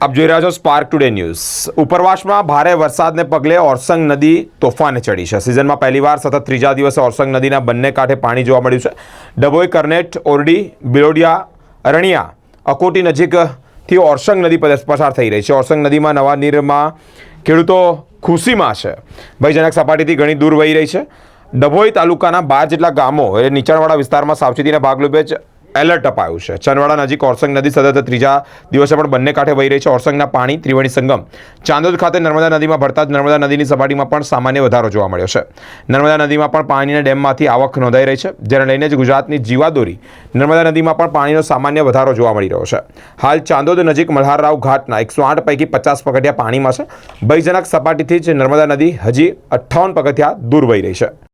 આપ જોઈ રહ્યા છો સ્પાર્ક ટુડે ન્યૂઝ ઉપરવાસમાં ભારે વરસાદને પગલે ઓરસંગ નદી તોફાને ચડી છે. સિઝનમાં પહેલીવાર સતત ત્રીજા દિવસે ઓરસંગ નદીના બંને કાંઠે પાણી જોવા મળ્યું છે. ડભોઈ, કરનેટ, ઓરડી, બિલોડિયા અરણિયા અકોટી નજીકથી ઓરસંગ નદી પસાર થઈ રહી છે. ઓરસંગ નદીમાં નવા નીરમાં ખેડૂતો ખુશીમાં છે. ભયજનક સપાટીથી ઘણી દૂર વહી રહી છે. ડભોઈ તાલુકાના બાર જેટલા ગામો એ નીચાણવાળા વિસ્તારમાં સાવચેતીના ભાગરૂપે જ એલર્ટ અપાયું છે. ચનવાડા નજીક ઓરસંગ નદી સતત ત્રીજા દિવસે પણ બંને કાંઠે વહી રહી છે. ઓરસંગના પાણી, ત્રિવેણી સંગમ, ચાંદોદ ખાતે નર્મદા નદીમાં ભરતા જ નર્મદા નદીની સપાટીમાં પણ સામાન્ય વધારો જોવા મળ્યો છે. નર્મદા નદીમાં પણ પાણીના ડેમમાંથી આવક નોંધાઈ રહી છે, જેને લઈને જ ગુજરાતની જીવાદોરી નર્મદા નદીમાં પણ પાણીનો સામાન્ય વધારો જોવા મળી રહ્યો છે. હાલ ચાંદોદ નજીક મલ્હારરાવ ઘાટના એકસો આઠ પૈકી પચાસ પગથિયા પાણીમાં છે. ભયજનક સપાટીથી જ નર્મદા નદી હજી અઠ્ઠાવન પગથિયા દૂર વહી રહી છે.